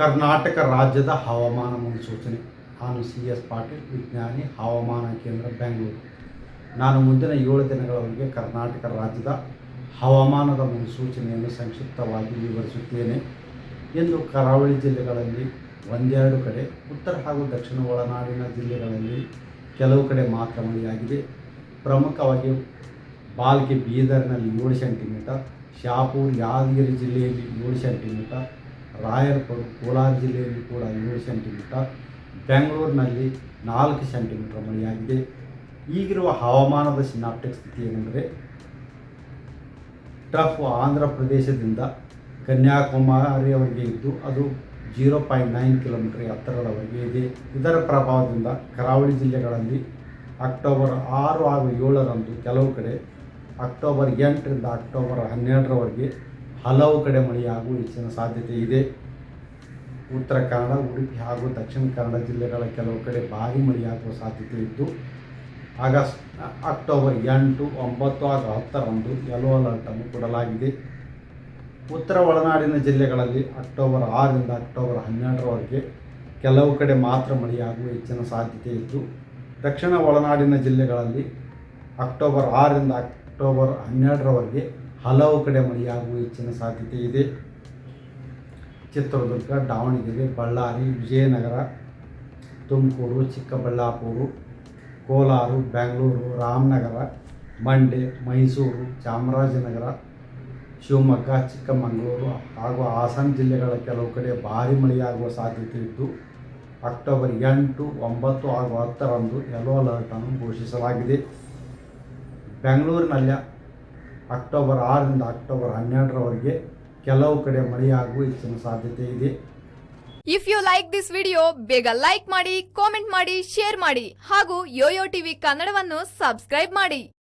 ಕರ್ನಾಟಕ ರಾಜ್ಯದ ಹವಾಮಾನ ಮುನ್ಸೂಚನೆ, ನಾನು ಸಿ ಎಸ್ ಪಾಟೀಲ್, ವಿಜ್ಞಾನಿ, ಹವಾಮಾನ ಕೇಂದ್ರ, ಬೆಂಗಳೂರು. ನಾನು ಮುಂದಿನ ಏಳು ದಿನಗಳವರೆಗೆ ಕರ್ನಾಟಕ ರಾಜ್ಯದ ಹವಾಮಾನದ ಮುನ್ಸೂಚನೆಯನ್ನು ಸಂಕ್ಷಿಪ್ತವಾಗಿ ವಿವರಿಸುತ್ತೇನೆ. ಎಂದು ಕರಾವಳಿ ಜಿಲ್ಲೆಗಳಲ್ಲಿ ಒಂದೆರಡು ಕಡೆ, ಉತ್ತರ ಹಾಗೂ ದಕ್ಷಿಣ ಒಳನಾಡಿನ ಜಿಲ್ಲೆಗಳಲ್ಲಿ ಕೆಲವು ಕಡೆ ಮಾತ್ರ ಮಳೆಯಾಗಿದೆ. ಪ್ರಮುಖವಾಗಿ ಬಾಲ್ಗೆ ಬೀದರ್ನಲ್ಲಿ ಏಳು ಸೆಂಟಿಮೀಟರ್, ಶಾಪೂರ್ ಯಾದಗಿರಿ ಜಿಲ್ಲೆಯಲ್ಲಿ ಏಳು ಸೆಂಟಿಮೀಟರ್ ರಾಯರಪುರ, ಕೋಲಾರ ಜಿಲ್ಲೆಯಲ್ಲಿ ಕೂಡ ಏಳು ಸೆಂಟಿಮೀಟರ್ ಬೆಂಗಳೂರಿನಲ್ಲಿ ನಾಲ್ಕು ಸೆಂಟಿಮೀಟರ್ ಮಳೆಯಾಗಿದೆ. ಈಗಿರುವ ಹವಾಮಾನದ ಸಿನಾಪ್ಟಿಕ್ ಸ್ಥಿತಿ ಏನೆಂದರೆ, ಟಫ್ ಆಂಧ್ರ ಪ್ರದೇಶದಿಂದ ಕನ್ಯಾಕುಮಾರಿಯವರೆಗೆ ಇದ್ದು ಅದು ಜೀರೋ ಪಾಯಿಂಟ್ ನೈನ್ ಕಿಲೋಮೀಟರ್ ಎತ್ತರದವರೆಗೆ ಇದೆ. ಇದರ ಪ್ರಭಾವದಿಂದ ಕರಾವಳಿ ಜಿಲ್ಲೆಗಳಲ್ಲಿ ಅಕ್ಟೋಬರ್ ಆರು ಹಾಗೂ ಏಳರಂದು ಕೆಲವು ಕಡೆ ಅಕ್ಟೋಬರ್ ಎಂಟರಿಂದ ಅಕ್ಟೋಬರ್ ಹನ್ನೆರಡರವರೆಗೆ ಹಲವು ಕಡೆ ಮಳೆಯಾಗುವ ಹೆಚ್ಚಿನ ಸಾಧ್ಯತೆ ಇದೆ. ಉತ್ತರ ಕನ್ನಡ, ಉಡುಪಿ ಹಾಗೂ ದಕ್ಷಿಣ ಕನ್ನಡ ಜಿಲ್ಲೆಗಳ ಕೆಲವು ಕಡೆ ಭಾರಿ ಮಳೆಯಾಗುವ ಸಾಧ್ಯತೆ ಇದ್ದು, ಆಗಸ್ಟ್, ಅಕ್ಟೋಬರ್ ಎಂಟು, ಒಂಬತ್ತು ಹಾಗೂ ಹತ್ತರಂದು ಯೆಲ್ಲೋ ಅಲರ್ಟನ್ನು ಕೊಡಲಾಗಿದೆ. ಉತ್ತರ ಒಳನಾಡಿನ ಜಿಲ್ಲೆಗಳಲ್ಲಿ ಅಕ್ಟೋಬರ್ ಆರರಿಂದ ಅಕ್ಟೋಬರ್ ಹನ್ನೆರಡರವರೆಗೆ ಕೆಲವು ಕಡೆ ಮಾತ್ರ ಮಳೆಯಾಗುವ ಹೆಚ್ಚಿನ ಸಾಧ್ಯತೆ ಇದ್ದು, ದಕ್ಷಿಣ ಒಳನಾಡಿನ ಜಿಲ್ಲೆಗಳಲ್ಲಿ ಅಕ್ಟೋಬರ್ ಆರರಿಂದ ಅಕ್ಟೋಬರ್ ಹನ್ನೆರಡರವರೆಗೆ ಹಲವು ಕಡೆ ಮಳೆಯಾಗುವ ಹೆಚ್ಚಿನ ಸಾಧ್ಯತೆ ಇದೆ. ಚಿತ್ರದುರ್ಗ, ದಾವಣಗೆರೆ, ಬಳ್ಳಾರಿ, ವಿಜಯನಗರ, ತುಮಕೂರು, ಚಿಕ್ಕಬಳ್ಳಾಪುರ, ಕೋಲಾರ, ಬೆಂಗಳೂರು, ರಾಮನಗರ, ಮಂಡ್ಯ, ಮೈಸೂರು, ಚಾಮರಾಜನಗರ, ಶಿವಮೊಗ್ಗ, ಚಿಕ್ಕಮಗಳೂರು ಹಾಗೂ ಹಾಸನ ಜಿಲ್ಲೆಗಳ ಕೆಲವು ಕಡೆ ಭಾರಿ ಮಳೆಯಾಗುವ ಸಾಧ್ಯತೆ ಇದ್ದು, ಅಕ್ಟೋಬರ್ ಎಂಟು, ಒಂಬತ್ತು ಹಾಗೂ ಹತ್ತರಂದು ಯೆಲ್ಲೋ ಅಲರ್ಟನ್ನು ಘೋಷಿಸಲಾಗಿದೆ. ಬೆಂಗಳೂರಿನಲ್ಲಿ ಅಕ್ಟೋಬರ್ ಆರರಿಂದ ಅಕ್ಟೋಬರ್ ಹನ್ನೆರಡರವರೆಗೆ ಕೆಲವು ಕಡೆ ಮಳೆಯಾಗುವ ಹೆಚ್ಚಿನ ಸಾಧ್ಯತೆ ಇದೆ. If you like this video ಬೇಗ ಲೈಕ್ ಮಾಡಿ ಕಾಮೆಂಟ್ ಮಾಡಿ ಶೇರ್ ಮಾಡಿ ಹಾಗೂ ಯೋಯೋ ಟಿವಿ ಕನ್ನಡವನ್ನು ಸಬ್ಸ್ಕ್ರೈಬ್ ಮಾಡಿ.